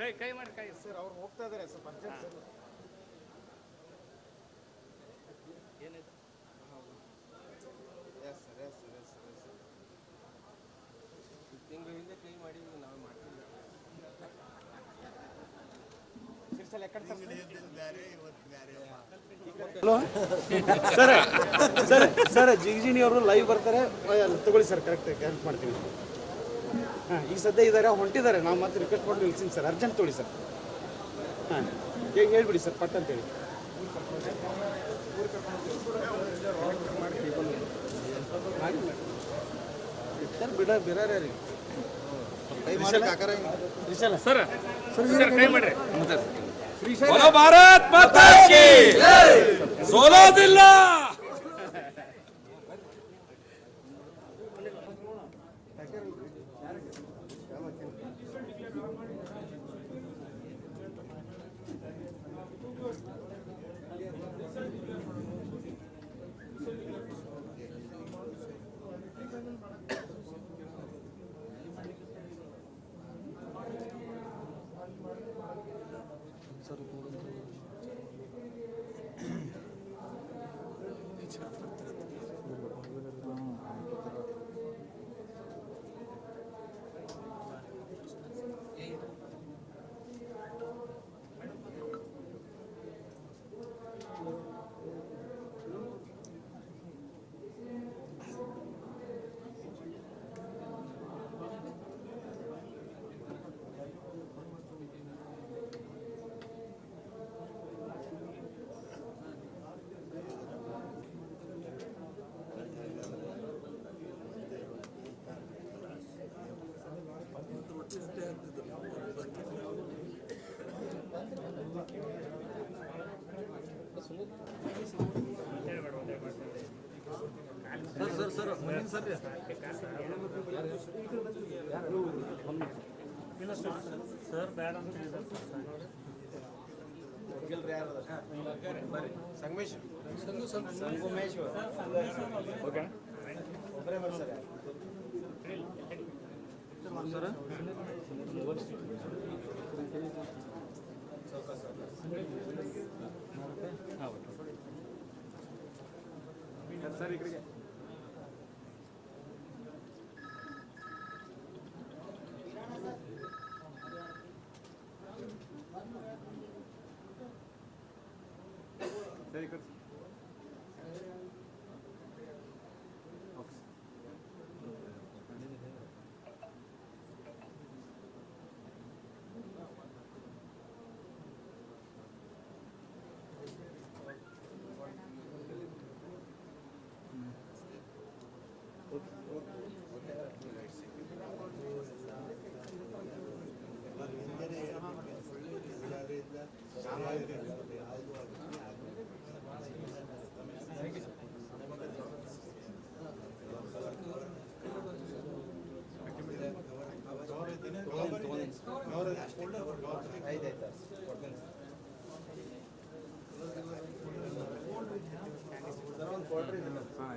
ಕೈ ಕೈ ಮಾಡಿ ಕೈ. ಸರ್ ಅವ್ರು ಹೋಗ್ತಾ ಇದಾರೆ ಸ್ವಲ್ಪ ಅರ್ಜೆಂಟ್ ಸರ್. ಏನಿದೆ? Yes sir yes sir yes sir yes sir ತಿಂಗಳು ಹಿಂದೆ ಕೈ ಮಾಡಿ ನಾವು ಮಾಡ್ತೀವಿ. ಸರ್? ಸರ್ ಸರ್ ಸರ್ ಜಿಗ್ಜಿನಿ ಅವರು ಲೈವ್ ಬರ್ತಾರೆ ತಗೊಳ್ಳಿ ಸರ್ ಕರೆಕ್ಟ್ ಹೆಲ್ಪ್ ಮಾಡ್ತೀವಿ. ಹಾಂ ಈಗ ಸದ್ಯ ಇದ್ದಾರೆ ಹೊಂಟಿದ್ದಾರೆ. ನಾವು ಮತ್ತೆ ರಿಕ್ವೆಸ್ಟ್ ಮಾಡಿ ನಿಲ್ಸಿನಿ ಸರ್. ಅರ್ಜೆಂಟ್ ತೋಳಿ ಸರ್. ಹಾಂ ಹೇಗೆ ಹೇಳ್ಬಿಡಿ ಸರ್ ಪಟ್ ಅಂತೇಳಿ ಸರ್ ಬಿಡ ಬಿಡಾರ ರೀ. ಕೈ ಮಾಡಿ ಕಾಕರ ವಿಶಾಲ ಸರ್ ಸರ್ ಕೈ ಮಾಡ್ರಿ. Thank you. ಇಲ್ಲ ಸರ್ ಸರ್ ಬೇಡ ಅಂತ ಹೇಳಿದ್ರು ಬರ್ರಿ ಸಂಗಮೇಶ್ ಸಂಗಮೇಶ್ ಓಕೆ ಒಬ್ಬರೇ ಬರ್ತಾರೆ ಸರ್ ಚೌಕ ಸರ್ ಸರ್ ಇಕಡೆಗೆ Zeker.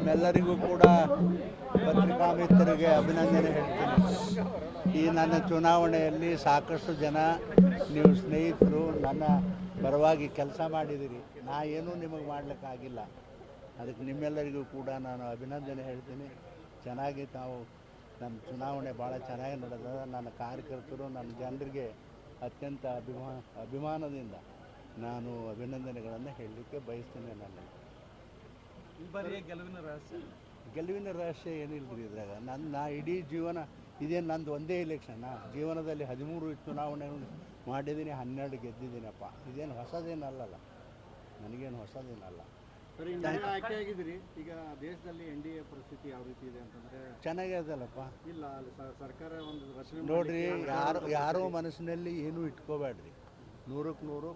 ನಿಮ್ಮೆಲ್ಲರಿಗೂ ಕೂಡ ಪತ್ರಿಕಾ ಮಿತ್ರರಿಗೆ ಅಭಿನಂದನೆ ಹೇಳ್ತೀನಿ. ಈ ನನ್ನ ಚುನಾವಣೆಯಲ್ಲಿ ಸಾಕಷ್ಟು ಜನ ನೀವು ಸ್ನೇಹಿತರು, ನನ್ನ ಪರವಾಗಿ ಕೆಲಸ ಮಾಡಿದಿರಿ. ನಾ ಏನೂ ನಿಮಗೆ ಮಾಡಲಿಕ್ಕಾಗಿಲ್ಲ ಅದಕ್ಕೆ ನಿಮ್ಮೆಲ್ಲರಿಗೂ ಕೂಡ ನಾನು ಅಭಿನಂದನೆ ಹೇಳ್ತೀನಿ. ಚೆನ್ನಾಗಿ ತಾವು ನಮ್ಮ ಚುನಾವಣೆ ಭಾಳ ಚೆನ್ನಾಗಿ ನಡೆದ. ನನ್ನ ಕಾರ್ಯಕರ್ತರು, ನನ್ನ ಜನರಿಗೆ ಅತ್ಯಂತ ಅಭಿಮಾ, ಅಭಿಮಾನದಿಂದ ನಾನು ಅಭಿನಂದನೆಗಳನ್ನು ಹೇಳಲಿಕ್ಕೆ ಬಯಸ್ತೇನೆ ನಾನು ಈ ಬಾರಿಯ ಗೆಲುವಿನ ರಹಸ್ಯ? ಗೆಲುವಿನ ರಹಸ್ಯ ಏನಿಲ್ಲ ರೀ ಇದ್ರಾಗ? ನನ್ನ ನಾ ಇಡೀ ಜೀವನ ಇದೇನು ನಂದು ಒಂದೇ ಇಲೆಕ್ಷನ್ ಜೀವನದಲ್ಲಿ ಹದಿಮೂರು ಚುನಾವಣೆ ಮಾಡಿದ್ದೀನಿ ಹನ್ನೆರಡು ಗೆದ್ದಿದ್ದೀನಪ್ಪ. ಇದೇನು ಹೊಸದೇನಲ್ಲಲ್ಲ? ನನಗೇನು ಹೊಸದೇನಲ್ಲ. ಆಗಿದ್ರಿ ಈಗ ದೇಶದಲ್ಲಿ ಎನ್ ಡಿ ಎ ಪರಿಸ್ಥಿತಿ ಯಾವ ರೀತಿ ಇದೆ ಅಂತಂದ್ರೆ ಚೆನ್ನಾಗೇ ಅದಲ್ಲಪ್ಪ. ಇಲ್ಲ ಸರ್ಕಾರ ಒಂದು ನೋಡ್ರಿ ಯಾರು ಯಾರೋ ಮನಸ್ಸಿನಲ್ಲಿ ಏನೂ ಇಟ್ಕೋಬೇಡ್ರಿ ನೂರಕ್ಕೆ ನೂರು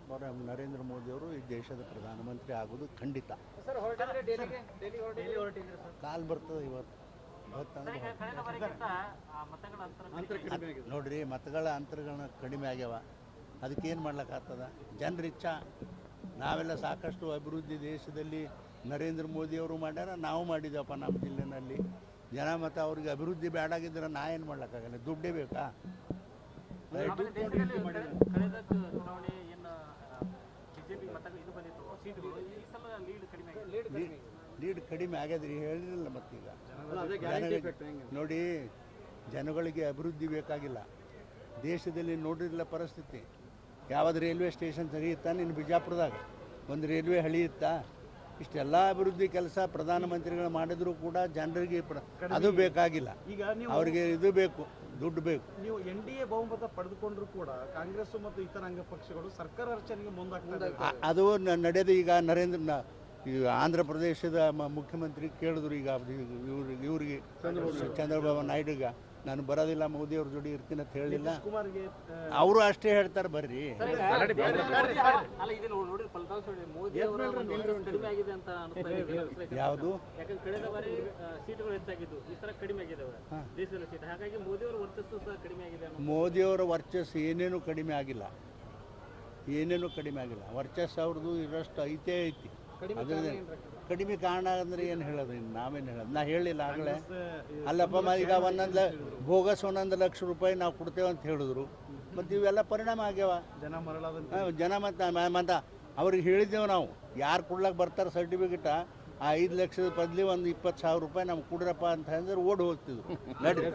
ನರೇಂದ್ರ ಮೋದಿಯವರು ಈ ದೇಶದ ಪ್ರಧಾನಮಂತ್ರಿ ಆಗೋದು ಖಂಡಿತ. ಕಾಲ್ ಬರ್ತದೆ ಇವತ್ತು. ನೋಡ್ರಿ ಮತಗಳ ಅಂತರಗಳನ್ನ ಕಡಿಮೆ ಆಗ್ಯಾವ. ಅದಕ್ಕೇನು ಮಾಡ್ಲಿಕ್ಕಾಗ್ತದ? ಜನರ ಇಚ್ಛಾ. ನಾವೆಲ್ಲ ಸಾಕಷ್ಟು ಅಭಿವೃದ್ಧಿ ದೇಶದಲ್ಲಿ ನರೇಂದ್ರ ಮೋದಿಯವರು ಮಾಡ್ಯಾರ ನಾವು ಮಾಡಿದ್ದೇವಪ್ಪ ನಮ್ಮ ಜಿಲ್ಲೆನಲ್ಲಿ. ಜನ ಮತ್ತು ಅವ್ರಿಗೆ ಅಭಿವೃದ್ಧಿ ಬೇಡಾಗಿದ್ರೆ ನಾ ಏನು ಮಾಡ್ಲಿಕ್ಕಾಗಲ್ಲ? ದುಡ್ಡೇ ಬೇಕಾ? ಲೀಡ್ ಕಡಿಮೆ ಆಗ್ಯದ್ರಿ ಹೇಳಿರಲಿಲ್ಲ ಮತ್ತೀಗ. ನೋಡಿ ಜನಗಳಿಗೆ ಅಭಿವೃದ್ಧಿ ಬೇಕಾಗಿಲ್ಲ. ದೇಶದಲ್ಲಿ ನೋಡಿರಲಿಲ್ಲ ಪರಿಸ್ಥಿತಿ. ಯಾವ್ದು ರೈಲ್ವೆ ಸ್ಟೇಷನ್ ಸರಿ ಇತ್ತಾ ನಿನ್ನ ಬಿಜಾಪುರದಾಗ? ಒಂದು ರೈಲ್ವೆ ಹಳಿ ಇತ್ತಾ ಇಷ್ಟೆಲ್ಲ ಅಭಿವೃದ್ಧಿ ಕೆಲಸ ಪ್ರಧಾನಮಂತ್ರಿಗಳು ಮಾಡಿದರೂ ಕೂಡ ಜನರಿಗೆ ಅದು ಬೇಕಾಗಿಲ್ಲ. ಅವ್ರಿಗೆ ಇದು ಬೇಕು. ದುಡ್ಡು ಬೇಕು. ನೀವು ಎನ್ ಡಿ ಎ ಬಹುಮತ ಪಡೆದುಕೊಂಡ್ರು ಕೂಡ ಕಾಂಗ್ರೆಸ್ ಮತ್ತು ಇತರ ಅಂಗ ಪಕ್ಷಗಳು ಸರ್ಕಾರ ರಚನೆಗೆ ಮುಂದಾಗ್ತದೆ ಅದು ನಡೆದು ಈಗ ನರೇಂದ್ರ ಈ ಆಂಧ್ರ ಪ್ರದೇಶದ ಮುಖ್ಯಮಂತ್ರಿ ಕೇಳಿದ್ರು ಈಗ ಇವ್ರಿಗೆ ಇವ್ರಿಗೆ ಚಂದ್ರಬಾಬು ನಾಯ್ಡುಗ. ನಾನು ಬರೋದಿಲ್ಲ ಮೋದಿ ಅವ್ರ ಜೋಡಿ ಇರ್ತೀನಿ ಅಂತ ಹೇಳಿಲ್ಲ. ಕುಮಾರ್ಗೆ ಅವರು ಅಷ್ಟೇ ಹೇಳ್ತಾರೆ ಬರ್ರಿ. ಯಾವುದು? ಯಾಕಂದ್ರೆ ಕಳೆದ ಬಾರಿ ಆ, ಸೀಟುಗಳು ಹೆಚ್ಚಾಗಿದ್ದು ಈ ಸಲ ಕಡಿಮೆ ಆಗಿದ್ದಾವೆ ದೇಶದಲ್ಲಿ ಸೀಟ್. ಹಾಗಾಗಿ ಮೋದಿ ಅವರ ವರ್ಚಸ್ಸು ಸಹ ಕಡಿಮೆ ಆಗಿದೆ ಅನ್ನೋ ಮೋದಿಯವರ ವರ್ಚಸ್ಸು ಏನೇನು ಕಡಿಮೆ ಆಗಿಲ್ಲ. ಏನೇನು ಕಡಿಮೆ ಆಗಿಲ್ಲ. ವರ್ಚಸ್ ಅವ್ರದ್ದು ಇರೋಷ್ಟು ಐತೆ ಐತಿ. ಕಡಿಮೆ ಕಾರಣ ಅಂದ್ರೆ ಏನು ಹೇಳೋದು? ಇನ್ನು ನಾವೇನು ಹೇಳೋದು? ನಾ ಹೇಳಿಲ್ಲ ಆಗಲೇ. ಅಲ್ಲಪ್ಪ ಮ ಈಗ ಒಂದೊಂದು ಬೋಗಸ್ ಒಂದೊಂದು ಲಕ್ಷ ರೂಪಾಯಿ ನಾವು ಕೊಡ್ತೇವೆ ಅಂತ ಹೇಳಿದ್ರು. ಮತ್ತು ಇವೆಲ್ಲ ಪರಿಣಾಮ ಆಗ್ಯಾವ. ಜನ ಮತ್ತ ಜನ ಮತ್ತು ಮತ್ತು ಅವ್ರಿಗೆ ಹೇಳಿದ್ದೇವೆ ನಾವು. ಯಾರು ಕೊಡ್ಲಕ್ಕೆ ಬರ್ತಾರೆ ಸರ್ಟಿಫಿಕೇಟ ಆ ಐದು ಲಕ್ಷದ ಬದಲಿ ಒಂದು ಇಪ್ಪತ್ತು ಸಾವಿರ ರೂಪಾಯಿ ನಮ್ಗೆ ಕೊಡ್ರಪ್ಪ ಅಂತ ಅಂದ್ರೆ ಓಡಿ ಹೋಗ್ತಿದ್ರು. ನಡ್ರಿ.